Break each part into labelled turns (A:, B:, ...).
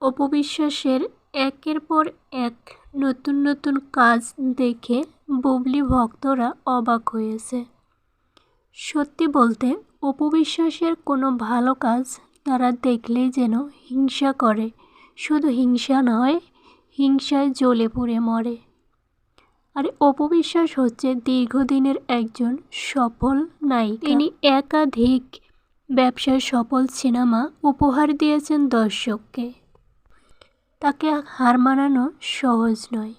A: অপবিশ্বাসের একের পর এক নতুন নতুন কাজ দেখে বুবলি ভক্তরা অবাক হয়েছে। সত্যি বলতে, অপবিশ্বাসের কোনো ভালো কাজ তারা দেখলেই যেন হিংসা করে। শুধু হিংসা নয়, হিংসায় জ্বলে পুড়ে মরে। আর, অপবিশ্বাস হচ্ছে দীর্ঘদিনের একজন সফল নায়িকা। তিনি একাধিক ব্যবসায় সফল সিনেমা উপহার দিয়েছেন দর্শককে। তাকে হার মানানো সহজ নয়।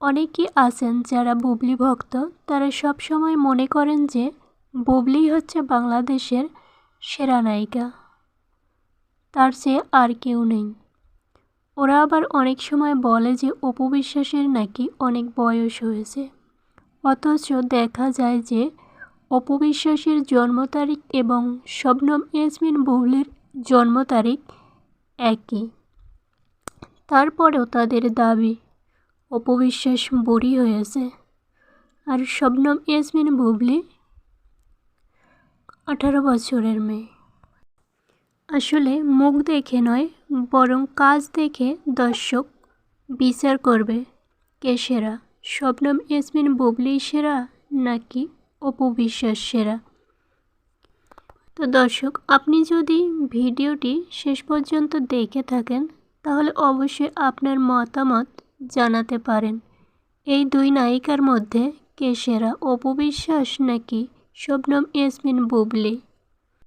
A: অনেকেই আছেন যারা বুবলি ভক্ত, তারা সব সময় মনে করেন যে বুবলি হচ্ছে বাংলাদেশের সেরা নায়িকা। তার চেয়ে আর কেউ নেই। ওরা আবার অনেক সময় বলে যে অপবিশ্বাসের নাকি অনেক বয়স হয়েছে। অথচ দেখা যায় যে অপবিশ্বাসের জন্ম তারিখ এবং শবনম ইয়াসমিন বুবলির জন্ম তারিখ একই। তারপরেও তাদের দাবি, অপবিশ্বাস বুড়ি হয়েছে। আর শবনম ইয়াসমিন বুবলি, আঠারো বছরের মেয়ে। আসলে মুখ দেখে নয়, বরং কাজ দেখে দর্শক বিচার করবে কে সেরা, শবনম ইয়াসমিন বুবলি সেরা নাকি অপবিশ্বাস সেরা? তো দর্শক, আপনি যদি ভিডিওটি শেষ পর্যন্ত দেখে থাকেন, তাহলে অবশ্যই আপনার মতামত জানাতে পারেন। এই দুই নায়িকার মধ্যে কে সেরা? অপবিশ্বাস নাকি শবনম ইয়াসমিন বুবলি?